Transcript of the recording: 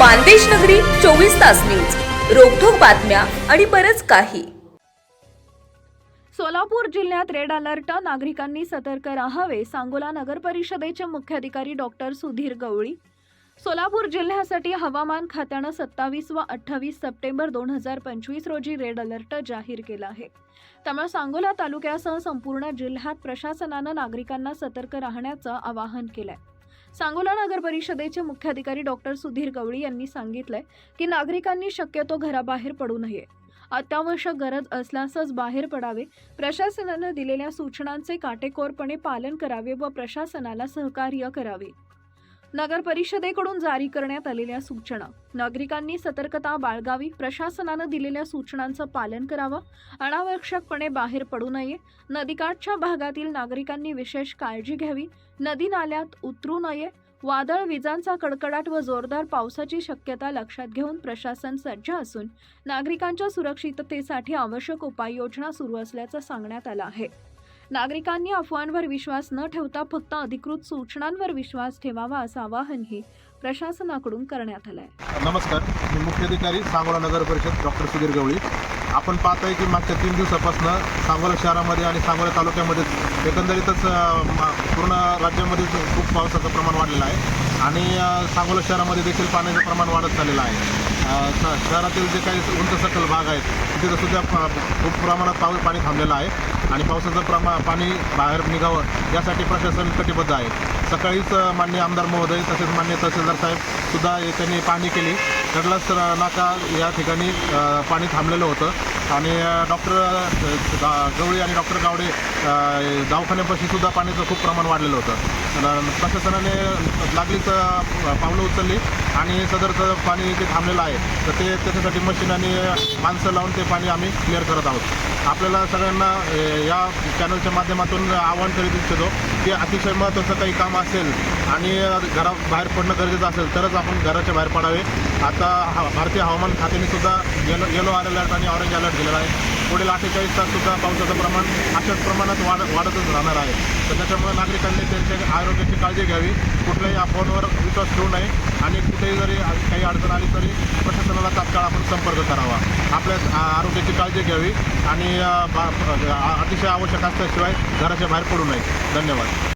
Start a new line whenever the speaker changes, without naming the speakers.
मानदेश नगरी चोवीस तास न्यूज. रोखोक बातम्या आणि बरच काही.
सोलापूर जिल्ह्यात रेड अलर्ट नागरिकांनी सतर्क राहावे सांगोला नगर परिषदेचे मुख्याधिकारी डॉक्टर सुधीर गवळी. सोलापूर जिल्ह्यासाठी हवामान खात्यानं सत्तावीस व अठ्ठावीस सप्टेंबर दोन हजार पंचवीस रोजी रेड अलर्ट जाहीर केला आहे. त्यामुळे सांगोला तालुक्यासह संपूर्ण जिल्ह्यात प्रशासनानं नागरिकांना सतर्क राहण्याचं आवाहन केलंय. सांगोला नगर परिषदेचे मुख्याधिकारी डॉक्टर सुधीर गवळी यांनी सांगितलंय की नागरिकांनी शक्यतो घराबाहेर पडू नये. अत्यावश्यक गरज असल्यासच बाहेर पडावे. प्रशासनानं दिलेल्या सूचनांचे काटेकोरपणे पालन करावे व प्रशासनाला सहकार्य करावे. नगर परिषदेकडून जारी करण्यात आलेल्या सूचना. नागरिकांनी सतर्कता बाळगावी प्रशासनानं दिलेल्या सूचनांचं पालन करावं अनावश्यकपणे बाहेर पडू नये नदीकाठच्या भागातील नागरिकांनी विशेष काळजी घ्यावी नदी नाल्यात उतरू नये वादळ विजांचा कडकडाट व जोरदार पावसाची शक्यता लक्षात घेऊन प्रशासन सज्ज असून नागरिकांच्या सुरक्षिततेसाठी आवश्यक उपाययोजना सुरू असल्याचं सांगण्यात आलं आहे. नागरिकांनी अफवांवर विश्वास न ठेवता फक्त अधिकृत सूचनांवर विश्वास ठेवावा असं आवाहनही प्रशासनाकडून करण्यात आलं आहे
नमस्कार. मी मुख्याधिकारी सांगोला नगर परिषद डॉक्टर सुधीर गवळी. आपण पाहतोय की मागच्या तीन दिवसापासून सांगोला शहरामध्ये आणि सांगोला तालुक्यामध्ये एकंदरीतच पूर्ण राज्यामध्ये खूप पावसाचं प्रमाण वाढलेलं आहे. आणि सांगोला शहरामध्ये देखील पाण्याचं प्रमाण वाढत चाललेलं आहे. शहरातील जे काही उंच सखल भाग आहेत तिथं सुद्धा खूप प्रमाणात पाऊस पाणी थांबलेलं आहे. आणि पावसाचं प्रमा पाणी बाहेर निघावं यासाठी प्रशासन कटिबद्ध आहे. सकाळीच अ, माननीय आमदार महोदय तसेच मान्य तहसीलदार साहेब सुद्धा त्यांनी पाहणी केली. कडलास नाका या ठिकाणी पाणी थांबलेलं होतं. आणि डॉक्टर गवळी आणि डॉक्टर गावडे दवाखान्यापाशी सुद्धा पाण्याचं खूप प्रमाण वाढलेलं होतं. प्रशासनाने लागलीच पावलं उचलली आणि सदरचं पाणी जे थांबलेलं आहे. तर ते त्याच्यासाठी मशीन आणि माणसं लावून ते पाणी आम्ही क्लिअर करत आहोत. आपल्याला सगळ्यांना या चॅनलच्या माध्यमातून आवाहन करीत इच्छितो की अतिशय महत्त्वाचं काही काम असेल आणि घरा बाहेर पडणं गरजेचं असेल तरच आपण घराच्या बाहेर पडावे. आता हा भारतीय हवामान खात्याने सुद्धा येलो येलो अलर्ट आणि ऑरेंज अलर्ट केलेला आहे. पुढील अठ्ठेचाळीस तास सुद्धा पावसाचं प्रमाण अशाच प्रमाणात वाढ वाढतच राहणार आहे. तर त्याच्यामुळे नागरिकांनी त्यांच्या आरोग्याची काळजी घ्यावी. कुठल्याही फोनवर विश्वास ठेवू नये. आणि कुठेही जरी काही अडचण आली तरी प्रशासनाला तात्काळ आपण संपर्क करावा. आपल्या आरोग्याची काळजी घ्यावी. आणि बा- अतिशय आवश्यक असल्याशिवाय घराच्या बाहेर पडू नये. धन्यवाद.